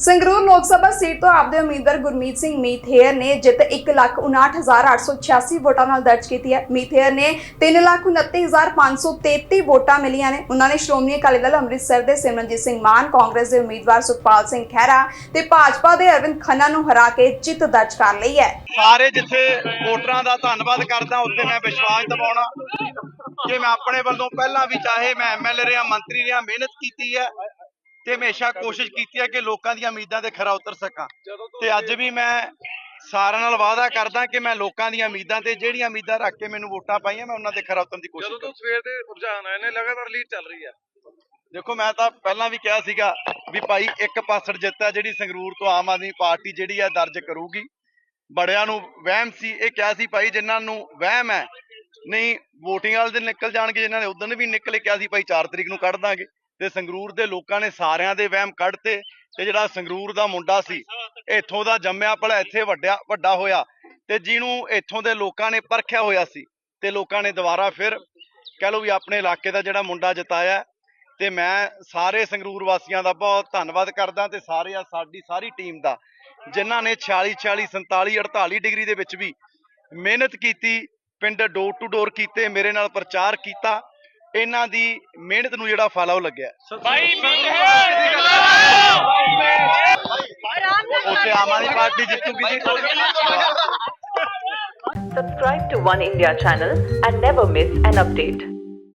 ਸੰਗਰੂਰ ਲੋਕ ਸਭਾ ਸੀਟ ਤੋਂ ਆਪਦੇ ਉਮੀਦਵਾਰ ਗੁਰਮੀਤ ਸਿੰਘ ਮੀਥੇਰ ਨੇ ਜਿੱਤ 1,59,886 ਵੋਟਾਂ ਨਾਲ ਦਰਜ ਕੀਤੀ ਹੈ। ਮੀਥੇਰ ਨੇ 3,29,533 ਵੋਟਾਂ ਮਿਲੀਆਂ ਨੇ। ਉਹਨਾਂ ਨੇ ਸ਼੍ਰੋਮਣੀ ਅਕਾਲੀ ਦਲ ਅੰਮ੍ਰਿਤਸਰ ਦੇ ਸਿਮਰਨਜੀਤ ਸਿੰਘ ਮਾਨ ਕਾਂਗਰਸ ਦੇ ਉਮੀਦਵਾਰ ਸੁਖਪਾਲ ਸਿੰਘ ਖਹਿਰਾ ਤੇ ਭਾਜਪਾ ਦੇ ਅਰਵਿੰਦ ਖੰਨਾ ਨੂੰ ਹਰਾ ਕੇ ਜਿੱਤ ਦਰਜ ਕਰ ਲਈ ਹੈ। ਸਾਰੇ ਜਿੱਥੇ ਵੋਟਰਾਂ ਦਾ ਧੰਨਵਾਦ ਕਰਦਾ ਉੱਥੇ ਮੈਂ ਵਿਸ਼ਵਾਸ ਦਿਵਾਉਣਾ ਕਿ ਮੈਂ ਆਪਣੇ ਵੱਲੋਂ ਪਹਿਲਾਂ ਵੀ ਚਾਹੇ ਮੈਂ ਐਮਐਲਏ ਰਿਹਾ ਮੰਤਰੀ ਰਿਹਾ ਮਿਹਨਤ ਕੀਤੀ ਹੈ। ਤੇ ਹਮੇਸ਼ਾ ਕੋਸ਼ਿਸ਼ ਕੀਤੀ ਹੈ ਕਿ ਲੋਕਾਂ ਦੀਆਂ ਉਮੀਦਾਂ ਤੇ ਖਰਾ ਉਤਰ ਸਕਾਂ। ਤੇ ਅੱਜ ਵੀ ਮੈਂ ਸਾਰਿਆਂ ਨਾਲ ਵਾਅਦਾ ਕਰਦਾ ਕਿ ਮੈਂ ਲੋਕਾਂ ਦੀਆਂ ਉਮੀਦਾਂ ਤੇ ਜਿਹੜੀਆਂ ਉਮੀਦਾਂ ਰੱਖ ਕੇ ਮੈਨੂੰ ਵੋਟਾਂ ਪਾਈਆਂ ਮੈਂ ਉਹਨਾਂ ਤੇ ਖਰਾ ਉਤਰਨ ਦੀ ਕੋਸ਼ਿਸ਼ ਜਦੋਂ ਤੋਂ ਸਵੇਰ ਦੇ ਰੁਝਾਨ ਆਏ ਨੇ ਲਗਾਤਾਰ ਲੀਡ ਚੱਲ ਰਹੀ ਹੈ ਦੇਖੋ ਮੈਂ ਤਾਂ ਪਹਿਲਾਂ ਵੀ ਕਿਹਾ ਸੀਗਾ ਵੀ ਭਾਈ ਇੱਕ ਪਾਸੜ ਜਿੱਤ ਹੈ ਜਿਹੜੀ ਸੰਗਰੂਰ ਤੋਂ ਆਮ ਆਦਮੀ ਪਾਰਟੀ ਜਿਹੜੀ ਹੈ ਦਰਜ ਕਰੂਗੀ। ਬੜਿਆਂ ਨੂੰ ਵਹਿਮ ਸੀ ਇਹ ਕਿਹਾ ਸੀ ਭਾਈ ਜਿਨ੍ਹਾਂ ਨੂੰ ਵਹਿਮ ਹੈ ਨਹੀਂ VOTING ਵਾਲੇ ਦਿਨ ਨਿਕਲ ਜਾਣਗੇ ਜਿਨ੍ਹਾਂ ਨੇ ਉਦੋਂ ਵੀ ਨਿਕਲੇ ਕਿਹਾ ਸੀ ਭਾਈ 4 ਤਰੀਕ ਨੂੰ ਕੱਢ ਦਾਂਗੇ। ਤੇ ਸੰਗਰੂਰ ਦੇ ਲੋਕਾਂ ਨੇ ਸਾਰਿਆਂ ਦੇ ਵਹਿਮ ਕੱਢਤੇ ਤੇ ਜਿਹੜਾ ਸੰਗਰੂਰ ਦਾ ਮੁੰਡਾ ਸੀ, ਇੱਥੋਂ ਦਾ ਜੰਮਿਆ ਭਲਾ, ਇੱਥੇ ਵੱਡਿਆ, ਵੱਡਾ ਹੋਇਆ ਤੇ ਜਿਹਨੂੰ ਇੱਥੋਂ ਦੇ ਲੋਕਾਂ ਨੇ ਪਰਖਿਆ ਹੋਇਆ ਸੀ ਤੇ ਲੋਕਾਂ ਨੇ ਦੁਬਾਰਾ ਫਿਰ ਕਹਿ ਲਓ ਵੀ ਆਪਣੇ ਇਲਾਕੇ ਦਾ ਜਿਹੜਾ ਮੁੰਡਾ ਜਿਤਾਇਆ ਤੇ ਮੈਂ ਸਾਰੇ ਸੰਗਰੂਰ ਵਾਸੀਆਂ ਦਾ ਬਹੁਤ ਧੰਨਵਾਦ ਕਰਦਾ ਤੇ ਸਾਰੇ ਆ ਸਾਡੀ ਸਾਰੀ ਟੀਮ ਦਾ, ਜਿਨ੍ਹਾਂ ਨੇ 46 46 47 48 ਡਿਗਰੀ ਦੇ ਵਿੱਚ ਵੀ ਮਿਹਨਤ ਕੀਤੀ, ਪਿੰਡ ਡੋਰ ਟੂ ਡੋਰ ਕੀਤੇ, ਮੇਰੇ ਨਾਲ ਪ੍ਰਚਾਰ ਕੀਤਾ ਇਹਨਾਂ ਦੀ ਮਿਹਨਤ ਨੂੰ ਜਿਹੜਾ ਫਲ ਆ ਉਹ ਲੱਗਿਆ ਉੱਥੇ ਆਮ ਆਦਮੀ ਪਾਰਟੀ ਜਿੱਤੂਗੀ ਜੀ Subscribe to One India channel and never miss an update.